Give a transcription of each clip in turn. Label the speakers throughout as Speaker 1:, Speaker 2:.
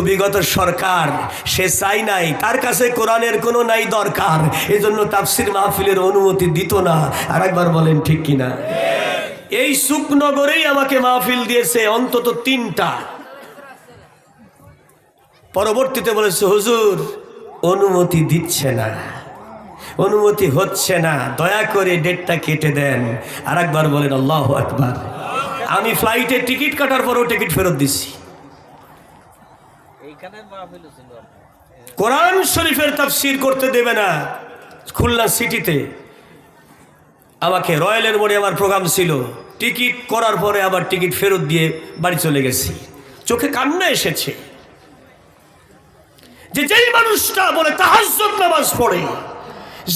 Speaker 1: বিগত সরকার, সে চাই নাই। তার কাছে কোরআনের কোনো নাই দরকার। এজন্য তাফসির মাহফিলের অনুমতি দিত না। আর একবার বলেন ঠিক কিনা? এই সুকনগরেই আমাকে মাহফিল দিয়েছে অন্তত তিনটা। পরবর্তীতে বলেছে, হুজুর, অনুমতি দিচ্ছে না। অনুমতি হচ্ছে না। দয়া করে ডেটটা কেটে দেন। আর একবার বলেন, আল্লাহ আকবার। আমি ফ্লাইটে টিকিট কাটার পরও টিকিট ফেরত দিছি কোরআন শরীফের তাফসির করতে দেবে না খুলনা সিটিতে। আমাকে রয়্যালের মোড়ে আমার প্রোগ্রাম ছিল। টিকিট করার পরে আবার টিকিট ফেরত দিয়ে বাড়ি চলে গেছি। চোখে কান্না এসেছে। যে যেই মানুষটা বলে তাহাজ্জুদ নামাজ পড়ে,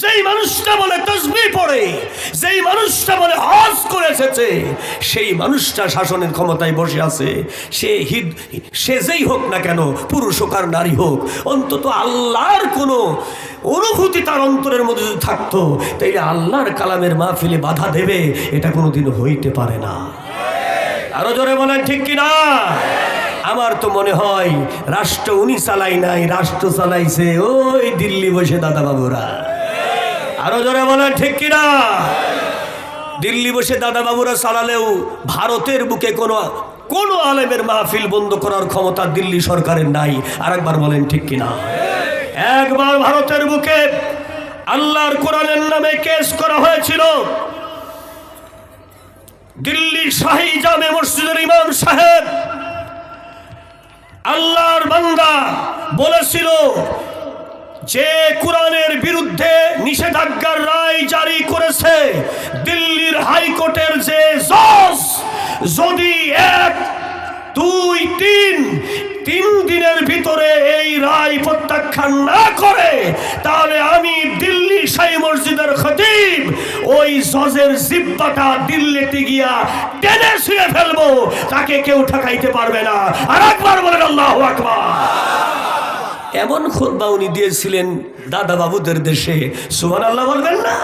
Speaker 1: যেই মানুষটা বলে তসবি পড়ে যেই মানুষটা বলে হজ করে এসেছে সেই মানুষটা শাসনের ক্ষমতায় বসে আছে। সে হিদ, সে যেই হোক না কেন, পুরুষ হোক আর নারী হোক, অন্তত আল্লাহর কোনো অনুভূতি তার অন্তরের মধ্যে যদি থাকতো, তাইলে আল্লাহর কালামের মাহফিলে বাধা দেবে, এটা কোনোদিন হইতে পারে না। আরও জোরে বলেন, ঠিক কিনা আমার তো মনে হয়, রাষ্ট্র উনি চালাই নাই, রাষ্ট্র চালাইছে, ওই দিল্লি বসে দাদা বাবুরা আরও জোরে বলেন, ঠিক কিনা? দিল্লি বসে দাদা বাবুরা চালালেও ভারতের বুকে কোনো কোনো আলেমের মাহফিল বন্ধ করার ক্ষমতা দিল্লি সরকারের নাই। আরেকবার বলেন, ঠিক কিনা? একবার ভারতের বুকে আল্লাহর কোরআনের নামে কেস করা হয়েছিল। দিল্লি শাহী জামে মসজিদের ইমাম সাহেব আল্লাহর বান্দা বলেছিল, যে কোরআনের যদি এক, দুই, তিন তিন দিনের ভিতরে এই রায় প্রত্যাখ্যান না করে, তাহলে আমি দিল্লি সাই মসজিদের খতিব, ওই জজের জিব্বাটা দিল্লিতে গিয়া টেনে শুয়ে ফেলব, তাকে কেউ ঠকাইতে পারবে না। আর একবার বলেন, আল্লাহ আকবার। এমন খোদবা উনি দিয়েছিলেন দাদা বাবুদের দেশে। সুমান আল্লাহ বলবেন না।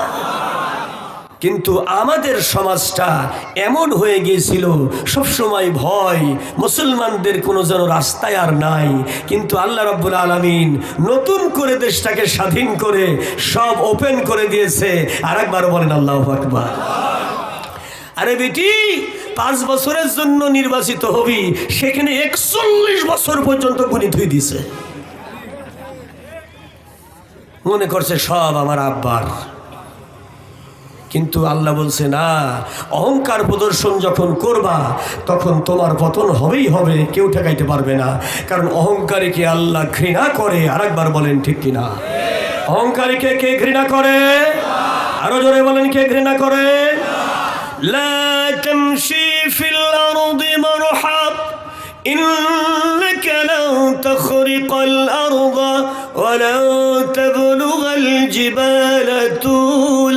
Speaker 1: কিন্তু আমাদের সমাজটা এমন হয়ে গিয়েছিল, সবসময় ভয়, মুসলমানদের কোনো যেন রাস্তায় আর নাই। কিন্তু আল্লাহ রব্বুল আলমিন নতুন করে দেশটাকে স্বাধীন করে সব ওপেন করে দিয়েছে। আর একবার বলেন, আল্লাহ আকবার। আরে বেটি, পাঁচ বছরের জন্য নির্বাচিত হবি, সেখানে একচল্লিশ বছর পর্যন্ত গণিত হয়ে দিছে মনে করছে সব আমার আব্বার। কিন্তু আল্লাহ বলছে না অহংকার প্রদর্শন যখন করবা তখন তোমার পতন হবেই হবে কেউ ঠেকাইতে পারবে না কারণ অহংকারীকে আল্লাহ ঘৃণা করে আরেকবার বলেন ঠিক কিনা অহংকারীকে কে ঘৃণা করে আরো জোরে বলেন কে ঘৃণা করে لا تمشي في الأرض مرحا إنك لن تخرق الأرض ولن تبلغ الجبال طولا